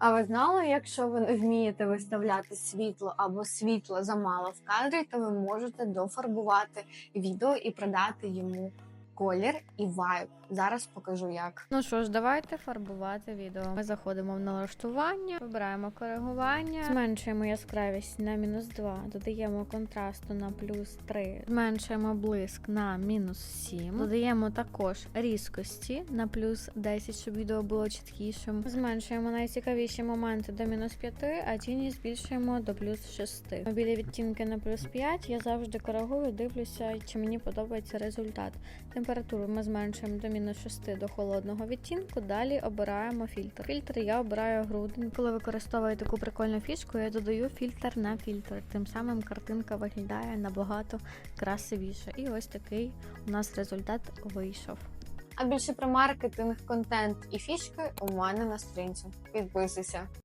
А ви знали, якщо ви вмієте виставляти світло або світло замало в кадрі, то ви можете дофарбувати відео і продати йому колір і вайб. Зараз покажу як. Ну що ж, давайте фарбувати відео. Ми заходимо в налаштування, вибираємо коригування, зменшуємо яскравість на мінус 2, додаємо контрасту на плюс 3, зменшуємо блиск на мінус 7, додаємо також різкості на плюс 10, щоб відео було чіткішим. Зменшуємо найцікавіші моменти до мінус 5, а тіні збільшуємо до плюс 6. Білі відтінки на плюс 5 я завжди коригую, дивлюся, чи мені подобається результат. Температуру ми зменшуємо до мінус 6 до холодного відтінку. Далі обираємо фільтр. Фільтр я обираю грудень. Коли використовую таку прикольну фішку, я додаю фільтр на фільтр. Тим самим картинка виглядає набагато красивіше. І ось такий у нас результат вийшов. А більше про маркетинг, контент і фішки у мене на сторінці. Підписуйся.